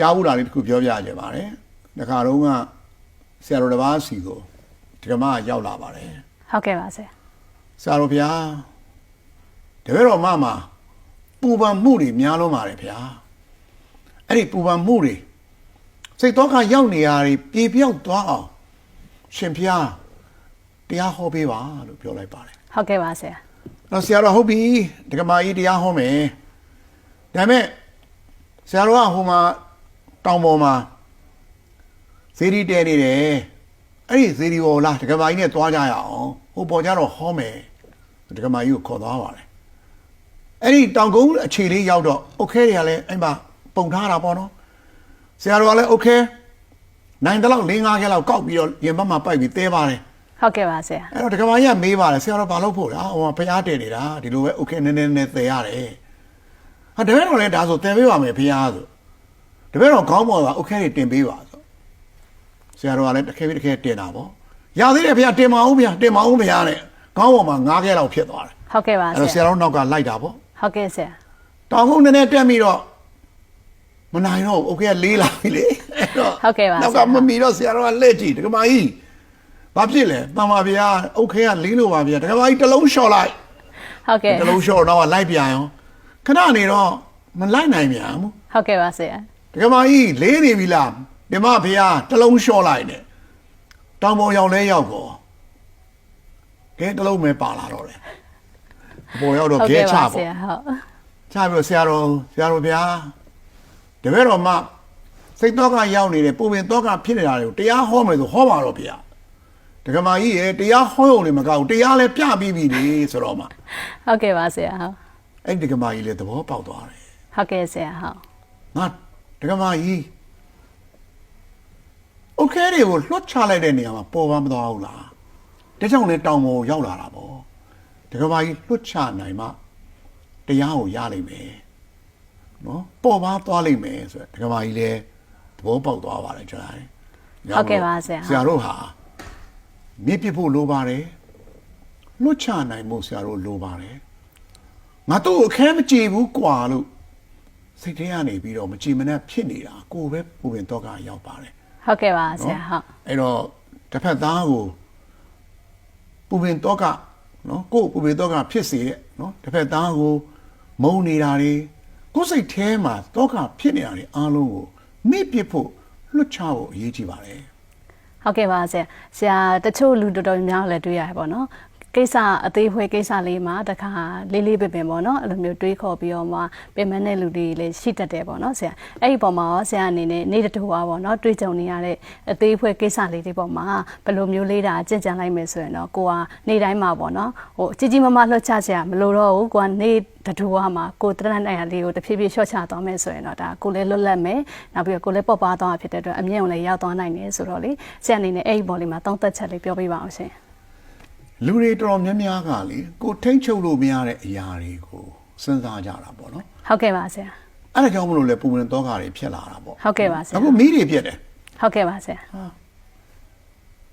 ကြားဘူးတာလေးတစ်ခုပြောပြကြပါတယ်တခါတော့ကဆရာတော်တစ်ပါးစီကိုဒီကမရောက်လာပါတယ်ဟုတ်ကဲ့ပါဆရာဆရာတော်ဗျာတပည့်တော်မမှာပူပန်မှုတွေများလုံးပါတယ်ဗျာအဲ့ဒီပူပန်မှုတွေစိတ်တော့ကရောက်နေရတွေပြေပြောက်သွားအောင်ရှင်ဖျားတရားဟောပေးပါလို့ပြောလိုက်ပါတယ်ဟုတ်ကဲ့ပါဆရာတော့ဆရာတော်ဟုတ်ပြီဒကမာကြီးတရားဟောမယ်ဒါပေမဲ့ဆရာတော်ကဟိုမှာ တောင်ပေါ်မှာဇေဒီတဲနေတယ်အဲ့ဒီဇေဒီပေါ်လာဒကမာကြီးနဲ့သွားကြရအောင်ဟိုပေါ်ကြတော့ဟောမယ်ဒကမာကြီးကိုခေါ်သွားပါတယ်အဲ့ဒီတောင်ကုန်းအခြေလေးရောက်တော့အုတ်ခဲတွေကလည်းအဲ့မှာပုံထားတာပေါ့နော်ဆရာတော်ကလည်းအုတ်ခဲနိုင်တဲ့လောက်၄၅ခဲလောက်ကောက်ပြီးတော့ရင်ဘတ်မှာပိုက်ပြီးတဲပါတယ်ဟုတ်ကဲ့ပါဆရာအဲ့တော့ဒကမာကြီးကမေးပါတယ်ဆရာတော်ဘာလို့ဖို့လားဟိုမှာဖျားတဲနေတာဒီလိုပဲအုတ်ခဲနည်းနည်းနဲ့တဲရတယ်ဟာတပည့်တော်လည်းဒါဆိုတဲပေးပါမယ်ဖျားဆို တပည့်တော်ခေါင်းပေါ်ကဥခဲတွေတင်ပေးပါဆိုဆရာတော်ကလည်းတစ်ခဲပြီးတစ်ခဲတင်တာပေါ့ရသေးတယ်ဗျာတင်မအောင်ဗျာတင်မအောင်ဗျာတဲ့ခေါင်းပေါ်မှာ၅ခဲလောက်ဖြစ်သွားတယ်ဟုတ်ကဲ့ပါဆရာအဲ့တော့ဆရာတော်နောက်ကလိုက်တာပေါ့ဟုတ်ကဲ့ဆရာတောင်ကုန်းနည်းနည်းတက်ပြီးတော့မနိုင်တော့ဥခဲကလေးလာပြီလေအဲ့တော့ဟုတ်ကဲ့ပါနောက်ကမမီတော့ဆရာတော်ကလက်ကြည့်တကမာကြီးဘာဖြစ်လဲတမ္မာဗျာဥခဲကလေးလို့ပါဗျာတကမာကြီးတလုံးလျှော်လိုက်ဟုတ်ကဲ့တလုံးလျှော်တော့လိုက်ပြန်ရောခဏနေတော့မလိုက်နိုင်ပြန်ဘူးဟုတ်ကဲ့ပါဆရာ ဒကမာကြီးလေးနေပြီလားဒီမဖေဟာတလုံးလျှော့လိုက်တယ်တောင်ပေါ်ရောက်လဲရောက်ကောကဲတလုံးပဲပါလာတော့တယ်အပေါ်ရောက်တော့ဟုတ်ခဲကဲ့ချပါပေါ့ဆရာဟုတ်ချပြီးတော့ဆရာတော်ဆရာတော်ဗျာတပည့်တော်မှစိတ်တော့ကရောက်နေတယ်ပုံပင်တော့ကဖြစ်နေတာတွေကိုတရားဟောမယ်ဆိုဟောပါတော့ဗျာဒကမာကြီးရဲ့တရားဟောရုံနဲ့မကောက်ဘူးတရားလည်းပြပြီးပြီလေဆိုတော့မှဟုတ်ကဲ့ပါဆရာဟုတ်အဲ့ဒီဒကမာကြီးလည်းသဘောပေါက်သွားတယ်ဟုတ်ကဲ့ဆရာဟုတ်ငါ ဒကမာကြီးโอเคတွေကိုလွှတ်ချလိုက်တဲ့နေရာမှာပေါ်ပါမသွားဘူးလားဒါကြောင့်လဲတောင်ပေါ်ရောက်လာတာပေါ့ဒကမာကြီးလွှတ်ချနိုင်မှတရားကိုရလိမ့်မယ်နော်ပေါ်ပါသွားလိမ့်မယ်ဆိုတော့ဒကမာကြီးလည်းသဘောပေါက်သွားပါတယ်ကျွန်တော် ဟုတ်ကဲ့ပါဆရာ ဆရာတို့ဟာမြစ်ပြဖို့လိုပါတယ်လွှတ်ချနိုင်မှုဆရာတို့လိုပါတယ်ငါတို့အခဲမကြည့်ဘူးကွာလို့ စိတ်ထဲကနေပြီးတော့မကြည်မနှက်ဖြစ်နေတာကိုယ်ပဲပူပင်တော့ကရောက်ပါတယ်ဟုတ်ကဲ့ပါဆရာဟုတ်အဲ့တော့တစ်ဖက်သားကိုပူပင်တော့ကနော်ကိုယ်ပူပင်တော့ကဖြစ်စေတဲ့နော်တစ်ဖက်သားကိုမုံနေတာတွေကိုယ်စိတ်ထဲမှာတော့ကဖြစ်နေတာတွေအားလုံးကိုမိပစ်ဖို့လွတ်ချဖို့အရေးကြီးပါတယ်ဟုတ်ကဲ့ပါဆရာဆရာတချို့လူတော်တော်များများလည်းတွေ့ရတယ်ပေါ့နော် ကိစ္စအသေးဖွဲကိစ္စလေးမှာတခါလေးလေးပင်ပင်ပေါ့နော်အဲ့လိုမျိုးတွေးခေါ်ပြီးတော့မှပြင်မတဲ့လူတွေလည်းရှိတတ်တယ်ပေါ့နော်ဆရာအဲ့ဒီပုံမှာရောဆရာအနေနဲ့နေ့တူပါပေါ့နော်တွေးကြုံနေရတဲ့အသေးဖွဲကိစ္စလေးတွေပေါ့မှာဘယ်လိုမျိုးလေးတာကြင်ကြံလိုက်မယ်ဆိုရင်တော့ကိုကနေ့တိုင်းမှာပေါ့နော်ဟိုကြီးကြီးမားမားလွှတ်ချစရာမလိုတော့ဘူးကိုကနေ့တူပါမှာကိုတရတ်နိုင်ရလေးကိုတဖြည်းဖြည်းလျှော့ချသွားမယ်ဆိုရင်တော့ဒါကိုလည်းလွတ်လပ်မယ်နောက်ပြီးတော့ကိုလည်းပေါ့ပါသွားတာဖြစ်တဲ့အတွက်အမြင့်ကိုလည်းရောက်သွားနိုင်တယ်ဆိုတော့လေဆရာအနေနဲ့အဲ့ဒီပေါ်လေးမှာတောင်းသက်ချက်လေးပြောပြပါအောင်ရှင် လူတွေတော်တော်များများကလေကိုထိမ့်ချုပ်လို့မရတဲ့အရာတွေကိုစဉ်းစားကြတာပေါ့နော်ဟုတ်ကဲ့ပါဆရာအဲ့ဒါကြောင့်မလို့လေပူပင်တော့ကတွေဖြစ်လာတာပေါ့ဟုတ်ကဲ့ပါဆရာအခုမိတွေဖြစ်တယ်ဟုတ်ကဲ့ပါဆရာ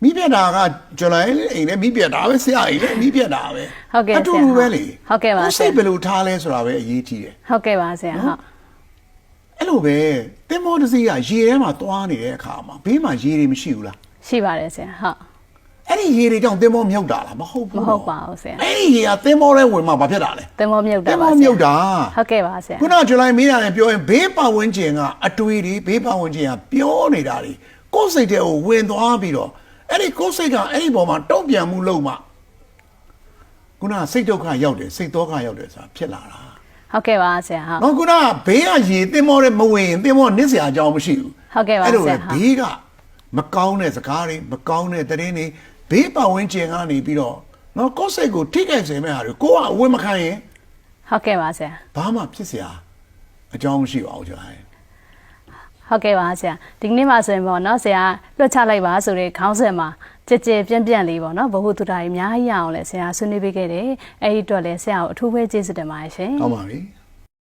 မိပြက်တာကကျွန်တော်လည်းအိမ်နဲ့မိပြက်တာပဲဆရာအိမ်လည်းမိပြက်တာပဲဟုတ်ကဲ့အတူတူပဲလေဟုတ်ကဲ့ပါကိုယ်စိတ်ဘယ်လိုထားလဲဆိုတာပဲအရေးကြီးတယ်ဟုတ်ကဲ့ပါဆရာဟုတ်အဲ့လိုပဲတင်မောတစ်စီးကရေထဲမှာသွားနေတဲ့အခါမှာဘေးမှာရေတွေမရှိဘူးလားရှိပါတယ်ဆရာဟုတ် အဲ့ဒီရေတွေကြောင့်တင်မောမြုပ်တာလားမဟုတ်မဘူးဟုတ်ပါဘူးဆရာအဲ့ဒီရေကတင်မောထဲဝင်မှာဘာဖြစ်တာလဲတင်မောမြုပ်တတာင်ပါမောဆရာမြုပ်တာဟုတ်ကဲ့ပါဆရာခုနကဇူလိုင်မင်းရတယ်ပြောရင်ဘေးပတ်ဝန်းကျင်ကအတွေ့တွေဘေးပတ်ဝန်းကျင်ကပြောနေတာတွေကိုယ်စိတ်ထဲကိုဝင်သွားပြီးတော့အဲ့ဒီကိုယ်စိတ်ကအဲ့ဒီပေါ်မှာတုံ့ပြန်မှုလုပ်မှခုနကစိတ်ဒုက္ခရောက်တယ်စိတ်ဒုက္ခရောက်တယ်ဆိုတာဖြစ်လာတာဟုတ်ကဲ့ပါဆရာဟုတ်နော်ခုနကဘေးကရေတင်မောတဲ့မဝင်ရင်တင်မောနစ်စရာအကြောင်းမရှိဘူးဟုတ်ကဲ့ပါအဲ့လိုဆပဲရာဟုတ်ဘေးကမကောင်းတဲ့စကားတွေမကောင်းတဲ့သတင်းတွေ ဘေးပတ်ဝန်းကျင်ကနေပြီးတော့နော်ကိုယ့်စိတ်ကိုထိခိုက်စေမဲ့ဟာတွေကိုကအဝတ်မခံရင်ဟုတ်ကဲ့ပါဆရာဘာမှဖြစ်စရာအကြောင်းရှိပါဘူးကျွန်တော်ဟုတ်ကဲ့ပါဆရာဒီနေ့မှဆိုရင်ပေါ့နော်ဆရာလွှတ်ချလိုက်ပါဆိုတဲ့ခေါင်းဆက်မှာကြည်ကြည်ပြန့်ပြန့်လေးပေါ့နော်ဘဟုတုတာကြီးအများကြီးရအောင်လဲဆရာဆွေးနွေးပေးခဲ့တယ်အဲ့ဒီတော့လဲဆရာကိုအထူးပဲကျေးဇူးတင်ပါတယ်ရှင်ဟုတ်ပါပြီ